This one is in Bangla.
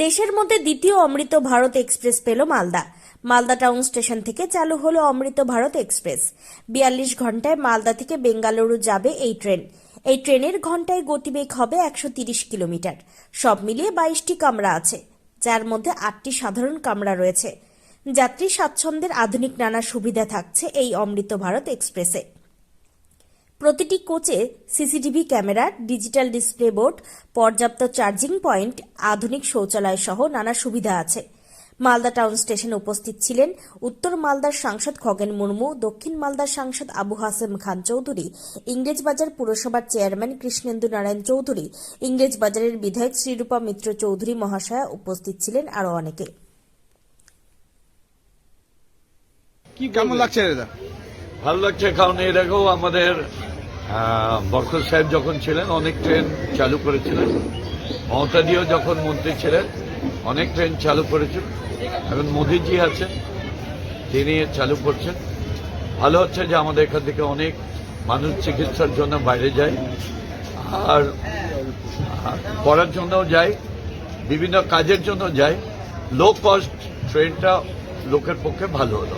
দেশের মধ্যে দ্বিতীয় অমৃত ভারত এক্সপ্রেস পেল মালদা। মালদা টাউন স্টেশন থেকে চালু হলো অমৃত ভারত এক্সপ্রেস। বিয়াল্লিশ ঘন্টায় মালদা থেকে বেঙ্গালুরু যাবে এই ট্রেন। এই ট্রেনের ঘন্টায় গতিবেগ হবে একশো তিরিশ কিলোমিটার। সব মিলিয়ে বাইশটি কামরা আছে, যার মধ্যে আটটি সাধারণ কামরা রয়েছে। যাত্রী স্বাচ্ছন্দ্যের আধুনিক নানা সুবিধা থাকছে এই অমৃত ভারত এক্সপ্রেসে। প্রতিটি কোচে CCTV camera digital display board পর্যাপ্ত চার্জিং পয়েন্ট আধুনিক শৌচালয় সহ নানা সুবিধা আছে। মালদা টাউন স্টেশনে উপস্থিত ছিলেন উত্তর মালদার সাংসদ খগেন মুর্মু দক্ষিণ মালদার সাংসদ আবু হাসেম খান চৌধুরী ইংরেজবাজার পুরসভার চেয়ারম্যান কৃষ্ণেন্দু নারায়ণ চৌধুরী ইংরেজবাজারের বিধায়ক শ্রীরূপা মিত্র চৌধুরী মহাশয়া উপস্থিত ছিলেন আরও অনেকে। কি কেমন লাগছে ভালো লাগছে কারণ এর আগেও আমাদের আহ, বরকত সাহেব যখন ছিলেন অনেক ট্রেন চালু করেছিলেন। মমতাদিও যখন মন্ত্রী ছিলেন অনেক ট্রেন চালু করেছেন। এখন মোদিজি আছেন তিনি চালু করছেন। ভালো হচ্ছে যে আমাদের এখান থেকে অনেক মানুষ চিকিৎসার জন্য বাইরে যায়। আর আর পড়ার জন্যও যায় বিভিন্ন কাজের জন্য যায়। লো কস্ট ট্রেনটা লোকের পক্ষে ভালো হলো।